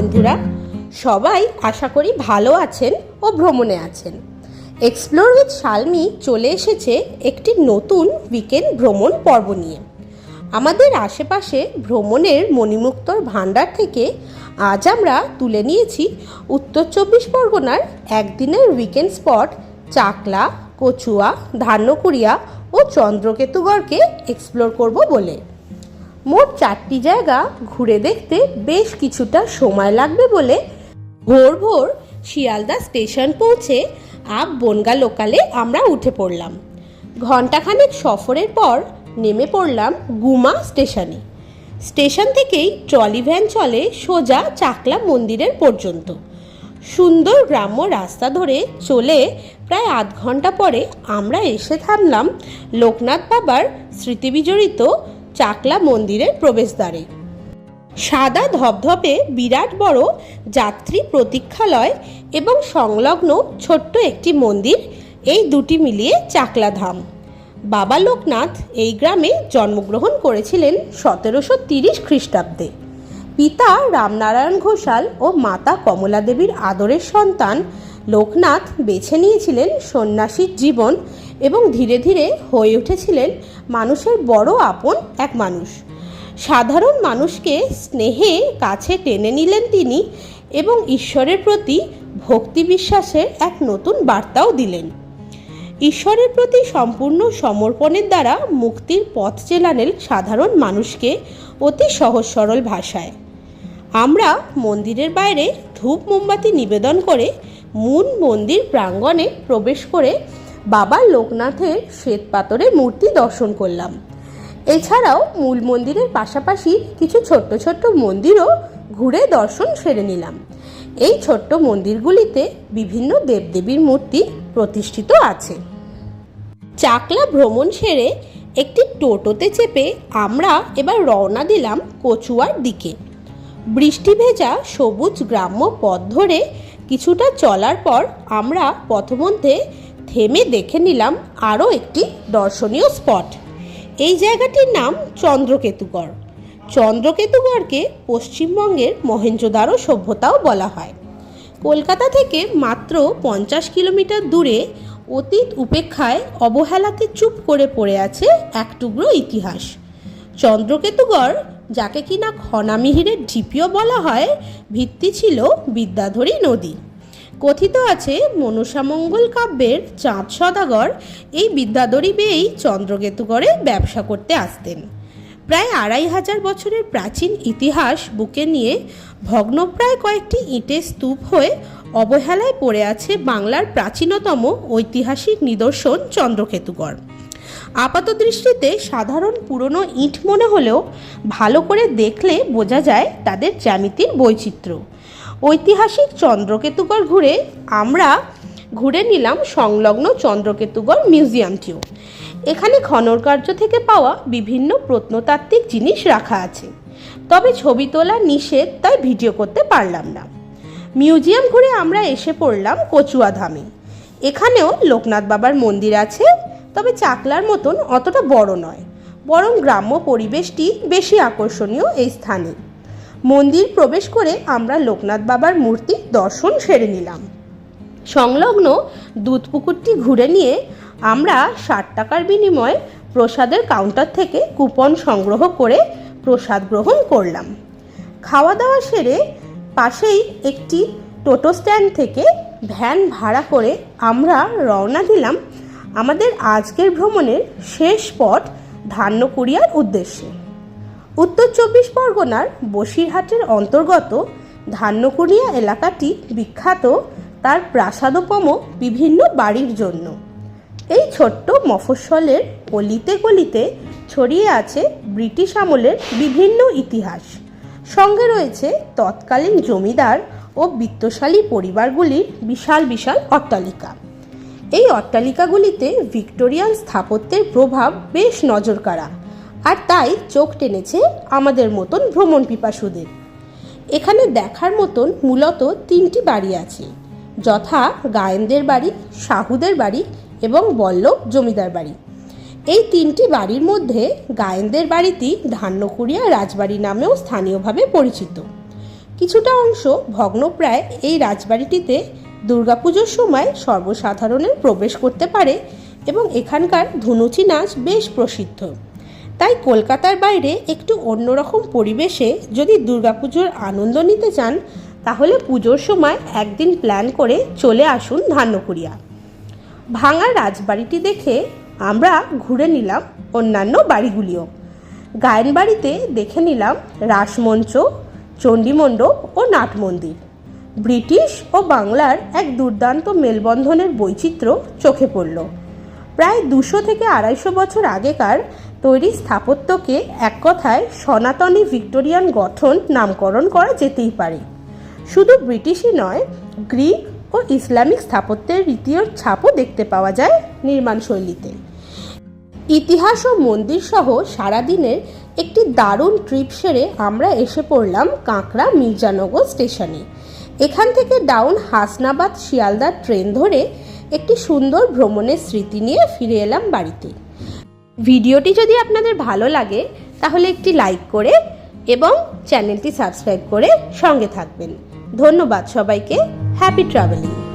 বন্ধুরা, সবাই আশা করি ভালো আছেন ও ভ্রমণে আছেন। এক্সপ্লোর উইথ শালমি চলে এসেছে একটি নতুন উইকেন্ড ভ্রমণ পর্ব নিয়ে। আমাদের আশেপাশে ভ্রমণের মণিমুক্তর ভাণ্ডার থেকে আজ আমরা তুলে নিয়েছি উত্তর চব্বিশ পরগনার একদিনের উইকেন্ড স্পট চাকলা, কচুয়া, ধান্যকুড়িয়া ও চন্দ্রকেতুগড়কে এক্সপ্লোর করব বলে। মোট চারটি জায়গা ঘুরে দেখতে বেশ কিছুটা সময় লাগবে বলে ভোর ভোর শিয়ালদা স্টেশন পৌঁছে আপ বনগা লোকালে আমরা উঠে পড়লাম। ঘণ্টাখানেক সফরের পর নেমে পড়লাম গুমা স্টেশনে। স্টেশন থেকেই ট্রলি ভ্যান চলে সোজা চাকলা মন্দিরের পর্যন্ত। সুন্দর গ্রাম্য রাস্তা ধরে চলে প্রায় আধ ঘণ্টা পরে আমরা এসে থামলাম লোকনাথ বাবার স্মৃতিবিজড়িত চাকলা মন্দিরের প্রবেশদ্বারে। সাদা ধবধবে বিরাট বড় যাত্রী প্রতীক্ষালয় এবং সংলগ্ন ছোট্ট একটি মন্দির, এই দুটি মিলিয়ে চাকলা ধাম। বাবা লোকনাথ এই গ্রামে জন্মগ্রহণ করেছিলেন সতেরোশো তিরিশ খ্রিস্টাব্দে। পিতা রামনারায়ণ ঘোষাল ও মাতা কমলা দেবীর আদরের সন্তান লোকনাথ বেছে নিয়েছিলেন সন্ন্যাসীর জীবন এবং ধীরে ধীরে হয়ে উঠেছিলেন মানুষের বড় আপন এক মানুষ। সাধারণ মানুষকে স্নেহে কাছে টেনে নিলেন তিনি এবং ঈশ্বরের প্রতি ভক্তি বিশ্বাসের এক নতুন বার্তাও দিলেন। ঈশ্বরের প্রতি সম্পূর্ণ সমর্পণের দ্বারা মুক্তির পথ চেলানেন সাধারণ মানুষকে অতি সহজ সরল ভাষায়। আমরা মন্দিরের বাইরে ধূপ মোমবাতি নিবেদন করে মূল মন্দির প্রাঙ্গণে প্রবেশ করে বাবা লোকনাথের শ্বেত পাথরের মূর্তি দর্শন করলাম। এছাড়াও মূল মন্দিরের পাশাপাশি কিছু ছোট্ট ছোট্ট মন্দিরও ঘুরে দর্শন সেরে নিলাম। এই ছোট্ট মন্দিরগুলিতে বিভিন্ন দেবদেবীর মূর্তি প্রতিষ্ঠিত আছে। চাকলা ভ্রমণ সেরে একটি টোটোতে চেপে আমরা এবার রওনা দিলাম কচুয়ার দিকে। বৃষ্টি ভেজা সবুজ গ্রাম্য পথ ধরে কিছুটা চলার পর আমরা পথমধ্যে থেমে দেখে নিলাম আরও একটি দর্শনীয় স্পট। এই জায়গাটির নাম চন্দ্রকেতুগড়। চন্দ্রকেতুগড়কে পশ্চিমবঙ্গের মহেঞ্জোদারো সভ্যতাও বলা হয়। কলকাতা থেকে মাত্র পঞ্চাশ কিলোমিটার দূরে অতীত উপেক্ষায় অবহেলাতে চুপ করে পড়ে আছে এক টুকরো ইতিহাস। চন্দ্রকেতুগড় যাকে কিনা খনামিহিরের ঢিপিও বলা হয়, ভিত্তি ছিল বিদ্যাধরী নদী। কথিত আছে মনসামঙ্গল কাব্যের চাঁদ সদাগর এই বিদ্যাধরী বেয়েই চন্দ্রকেতুগড়ে ব্যবসা করতে আসতেন। প্রায় আড়াই হাজার বছরের প্রাচীন ইতিহাস বুকে নিয়ে ভগ্নপ্রায় কয়েকটি ইটের স্তূপ হয়ে অবহেলায় পড়ে আছে বাংলার প্রাচীনতম ঐতিহাসিক নিদর্শন চন্দ্রকেতুগড়। আপাত দৃষ্টিতে সাধারণ পুরনো ইট মনে হলেও ভালো করে দেখলে বোঝা যায় তাদের জ্যামিতির বৈচিত্র্য। ঐতিহাসিক চন্দ্রকেতুগড় ঘুরে আমরা ঘুরে নিলাম সংলগ্ন চন্দ্রকেতুগড় মিউজিয়ামটিও। এখানে খনন কার্য থেকে পাওয়া বিভিন্ন প্রত্নতাত্ত্বিক জিনিস রাখা আছে। তবে ছবি তোলা নিষেধ, তাই ভিডিও করতে পারলাম না। মিউজিয়াম ঘুরে আমরা এসে পড়লাম কচুয়া ধামে এখানেও লোকনাথ বাবার মন্দির আছে তবে চাকলার মতন অতটা বড় নয়, বরং গ্রাম্য পরিবেশটি বেশি আকর্ষণীয় এই স্থানে। মন্দির প্রবেশ করে আমরা লোকনাথ বাবার মূর্তি দর্শন সেরে নিলাম। সংলগ্ন দুধ পুকুরটি ঘুরে নিয়ে আমরা ষাট টাকার বিনিময়ে প্রসাদের কাউন্টার থেকে কুপন সংগ্রহ করে প্রসাদ গ্রহণ করলাম। খাওয়া দাওয়া সেরে পাশেই একটি টোটো স্ট্যান্ড থেকে ভ্যান ভাড়া করে আমরা রওনা দিলাম আমাদের আজকের ভ্রমণের শেষ স্পট ধান্যকুড়িয়ার উদ্দেশ্যে। উত্তর চব্বিশ পরগনার বসিরহাটের অন্তর্গত ধান্যকুড়িয়া এলাকাটি বিখ্যাত, তার প্রাসাদোপম বিভিন্ন বাড়ির জন্য। এই ছোট্ট মফস্বলের অলিতে গলিতে ছড়িয়ে আছে ব্রিটিশ আমলের বিভিন্ন ইতিহাস। সঙ্গে রয়েছে তৎকালীন জমিদার ও বিত্তশালী পরিবারগুলির বিশাল বিশাল অট্টালিকা। এই অট্টালিকাগুলিতে ভিক্টোরিয়ান স্থাপত্যের প্রভাব বেশ নজরকাড়া আর তাই চোখ টেনেছে আমাদের মতন ভ্রমণ পিপাসুদের। এখানে দেখার মতন মূলত তিনটি বাড়ি আছে, যথা গায়েনদের বাড়ি, সাহুদের বাড়ি এবং বল্লভ জমিদার বাড়ি। এই তিনটি বাড়ির মধ্যে গায়েনদের বাড়িটি ধান্যকুড়িয়া রাজবাড়ি নামেও স্থানীয়ভাবে পরিচিত। কিছুটা অংশ ভগ্নপ্রায় এই রাজবাড়িটিতে দুর্গাপুজোর সময় সর্বসাধারণের প্রবেশ করতে পারে এবং এখানকার ধুনুচি নাচ বেশ প্রসিদ্ধ। তাই কলকাতার বাইরে একটু অন্যরকম পরিবেশে যদি দুর্গাপুজোর আনন্দ নিতে চান, তাহলে পুজোর সময় একদিন প্ল্যান করে চলে আসুন ধান্যকুড়িয়া। ভাঙা রাজবাড়িটি দেখে আমরা ঘুরে নিলাম অন্যান্য বাড়িগুলিও। গায়ন বাড়িতে দেখে নিলাম রাসমঞ্চ, চণ্ডীমণ্ডপ ও নাট মন্দির ব্রিটিশ ও বাংলার এক দুর্দান্ত মেলবন্ধনের বৈচিত্র্য চোখে পড়ল। প্রায় দুশো থেকে আড়াইশো বছর আগেকার তৈরি স্থাপত্যকে এক কথায় সনাতনী ভিক্টোরিয়ান গঠন নামকরণ করা যেতেই পারে। শুধু ব্রিটিশই নয়, গ্রিক ও ইসলামিক স্থাপত্যের রীতির ছাপও দেখতে পাওয়া যায় নির্মাণ শৈলীতে। ইতিহাস ও মন্দির সহ সারাদিনের একটি দারুণ ট্রিপ সেরে আমরা এসে পড়লাম কাঁকড়া মির্জানগর স্টেশনে। এখান থেকে ডাউন হাসনাবাদ শিয়ালদা ট্রেন ধরে একটি সুন্দর ভ্রমণের স্মৃতি নিয়ে ফিরে এলাম বাড়িতে। ভিডিওটি যদি আপনাদের ভালো লাগে, তাহলে একটি লাইক করে এবং চ্যানেলটি সাবস্ক্রাইব করে সঙ্গে থাকবেন। ধন্যবাদ সবাইকে। Happy travelling